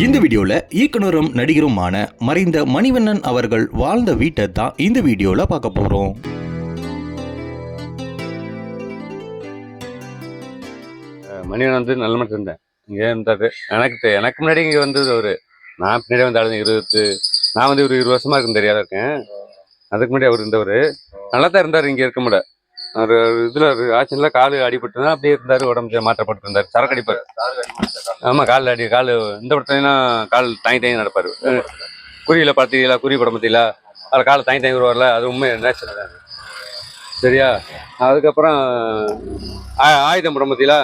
இந்த வீடியோல இயக்குனரும் நடிகருமான மறைந்த மணிவண்ணன் அவர்கள் வாழ்ந்த வீட்டை தான் இந்த வீடியோல பார்க்க போறோம். மணிவன் வந்து நல்ல மட்டும் இருந்தேன் இங்கே இருந்தாரு எனக்கு எனக்கு முன்னாடி இங்கே வந்தது அவரு. நான் பின்னாடி வந்து ஆளுங்க இருபத்து நான் வந்து ஒரு இருபது வருஷமா இருக்கும் தெரியாத இருக்கேன். அதுக்கு முன்னாடி அவர் இருந்தவர். நல்லா தான் இருந்தார் இங்கே இருக்க முடியாது அவர் இதில் ஆக்சிடென்ட்ல காலு அடிபட்டு அப்படியே இருந்தார் உடம்பு சரியா மாற்றப்பட்டு இருந்தார். சரக்கு அடிப்பார். ஆமாம் காலில் அடி கால் இந்த படத்துலாம் கால் தாங்கி தாங்கி நடப்பார். குறியில் பார்த்தீங்களா குறி படம் பார்த்தீங்களா அதில் காலை தாங்கி தாங்கி வருவார்ல அது உண்மை நேச்சுரல் தான் சரியா? அதுக்கப்புறம் ஆயுதம் படம் பார்த்தீங்களா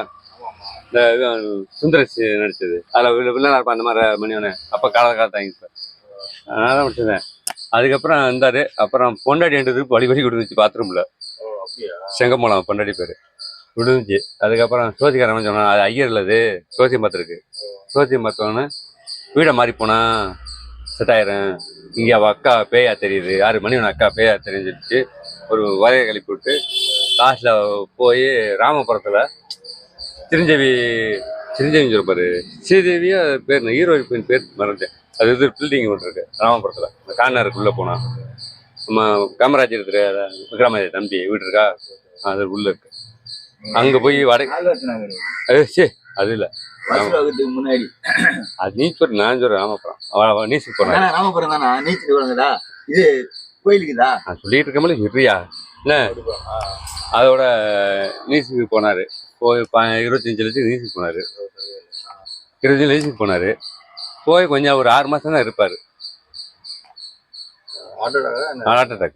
இந்த இது, சுந்தரசி நடிச்சது. அதில் வில்லனா இருப்பான் அந்த மாதிரி மணிவனே அப்போ கால கால தாங்கி சார் அதனால தான் முடிச்சிருந்தேன் அதுக்கப்புறம் இருந்தார் அப்புறம் பொண்டாடின்றது வழி வழி கொடுத்துச்சு பாத்ரூமில் செங்கமலம் பொண்டாடி பேர். விழுந்துச்சு. அதுக்கப்புறம் சோசிக்காரன் சொன்னான் அது ஐயர் இல்லை அது சோசியம் பார்த்துருக்கு. சோசியம் பார்த்தோன்னு வீடை மாறி போனா செட்டாயிரம் இங்கே அவள் அக்கா பேயா தெரியுது. ஆறு ஒன்று அக்கா பேயா தெரியுன்னு சொல்லிட்டு ஒரு வரையை கழிப்பு விட்டு காசில் போய் ராமபுரத்தில் சிரஞ்சீவி சிரஞ்சீவி சொல்லுப்பாரு ஸ்ரீதேவியா பேர் என்ன? ஹீரோயின் பேர் மறந்தேன் அது இது பில்டிங் ஒன்று இருக்கு ராமபுரத்தில். அந்த கார்னருக்குள்ளே போனால் நம்ம காமராஜ் இருக்கிற விக்ரமாஜி தம்பி வீடு இருக்கா அது உள்ள இருக்கு. அங்கே போய் அது சே அது இல்லை. முன்னாடி. அது நீ சொல்லு நான் சொல்கிறேன் ராமபுரம். போனேன் அதானே ராமபுரம் தானா? நீச்சல் விழுங்குதா இது கோயிலுக்குதா நான் சொல்லிட்டு இருக்கமே இருறியா என்ன? அதோட நீச்சுக்கு போனார். போய் இருபத்தஞ்சு லட்சம் நீச்சுக்கு போனார். இருபத்தஞ்சு லட்சத்துக்கு போனார். போய் கொஞ்சம் ஒரு ஆறு மாதம் தான் இருப்பார். ஹார்ட் அட்டாக்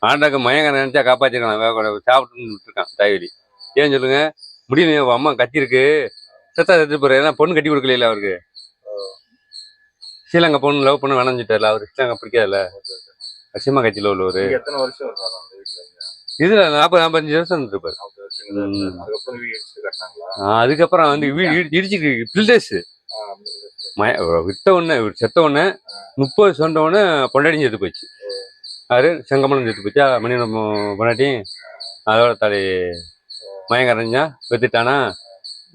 ஹார்ட் அட்டாக் மயங்க நினைச்சா காப்பாற்றிருக்கான் வேக சாப்பிட்டுன்னு விட்டுருக்கான் தாய்வலி ஏன் சொல்லுங்க? அவன் அம்மா கத்திருக்கு. செத்தா செத்து போறாரு ஏன்னா பொண்ணு கட்டி கொடுக்கல அவருக்கு. ஸ்ரீலங்கா பொண்ணு லவ் பண்ண வேணாஞ்சிட்டார்ல அவர் ஸ்ரீலங்கா பிடிக்காதுல்ல அசிமா கட்சியில் உள்ளவர். எத்தனை வருஷம்? இதுல நாற்பது நாற்பத்தஞ்சு வருஷம் இருந்திருப்பாரு. அதுக்கப்புறம் வந்து வீடு இடி- இடிச்சு பில்டர்ஸ். மய விட்ட உடனே செத்த உடனே முப்பது சொன்ன உடனே பொண்டாட்டி செத்து போச்சு யாரு? செங்கமலம் செத்து போச்சா மணி பொண்டாட்டி அதோட தலை மயம் கரைஞ்சா வெத்துட்டானா?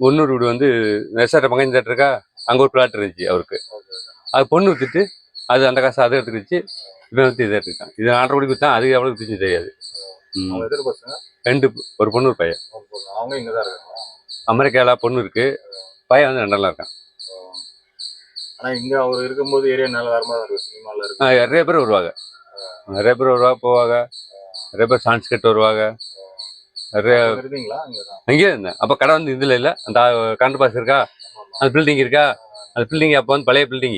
ஒன்னூர் வீடு வந்து ரெசார்ட் பங்கஞ்சு தேட்டர் இருக்கா அங்கே ஒரு பிளாட் இருந்துச்சு அவருக்கு. அது பொண்ணு வித்துட்டு அது அந்த காசு அதை எடுத்துக்கிச்சு இவன் வந்து இதை எடுத்துக்கிட்டான். இது ஆர்டர் படி கொடுத்தான் அது எவ்வளவு தெரிஞ்சு தெரியாது. ரெண்டு ஒரு பொண்ணு ஒரு பையன். அவங்க அமெரிக்கால பொண்ணு இருக்கு. பையன் வந்து ரெண்டெல்லாம் இருக்கான். ஆனா இங்க அவர் இருக்கும்போது ஏரியா நல்ல வேற மாதிரி இருக்கு சினிமால இருக்கு. நிறைய பேர் வருவாங்க. நிறைய பேர் வருவாங்க போவாங்க. நிறைய பேர் சான்ஸ்கிரிட் வருவாங்க. நிறைய இருந்தீங்களா? அங்கேயே இருந்தேன். அப்போ கடை வந்து இதில் இல்லை. அந்த கரண்ட் பாஸ் இருக்கா? அந்த பில்டிங் இருக்கா? அந்த பில்டிங் அப்போ வந்து பழைய பில்டிங்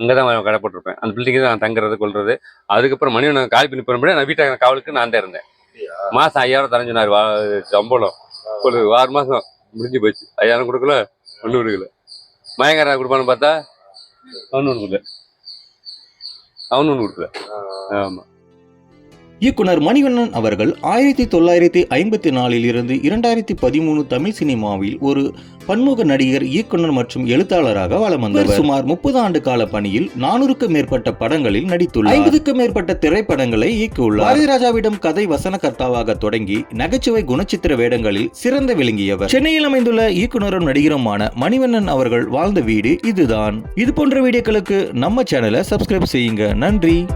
அங்கே தான் கடை போட்டிருப்பேன். அந்த பில்டிங் தான் நான் தங்குறது கொள்றது அதுக்கப்புறம் மணி நான் கால் பண்ணி போகும்போது நான் வீட்டை காவலுக்கு நான் தான் இருந்தேன். மாதம் ஐயாயிரம் தரேன் சொன்னார். வா சம்பளம். ஒரு ஆறு மாதம் முடிஞ்சு போச்சு. ஐயாயிரம் கொடுக்கல ஒன்றும் கொடுக்கல. மயங்கரா கொடுப்பான்னு பார்த்தா அவனு ஒன்று கொடுக்கல அவனு ஒன்று கொடுக்கல ஆமாம் இயக்குனர் மணிவண்ணன் அவர்கள் ஆயிரத்தி தொள்ளாயிரத்தி ஐம்பத்தி நாலில் இருந்து இரண்டாயிரத்தி பதிமூணு தமிழ் சினிமாவில் ஒரு பன்முக நடிகர் இயக்குனர் மற்றும் எழுத்தாளராக வலம் வந்தவர். சுமார் முப்பது ஆண்டு கால பணியில் நானூறுக்கும் மேற்பட்ட படங்களில் நடித்துள்ளார். ஐம்பதுக்கும் மேற்பட்ட திரைப்படங்களை இயக்கியுள்ளார். பாரதிராஜாவிடம் கதை வசனகர்த்தாவாக தொடங்கி நகைச்சுவை குணச்சித்திர வேடங்களில் சிறந்த விளங்கியவர். சென்னையில் அமைந்துள்ள இயக்குனரும் நடிகருமான மணிவண்ணன் அவர்கள் வாழ்ந்த வீடு இதுதான். இது போன்ற வீடியோக்களுக்கு நம்ம சேனலை சப்ஸ்கிரைப் செய்யுங்க. நன்றி.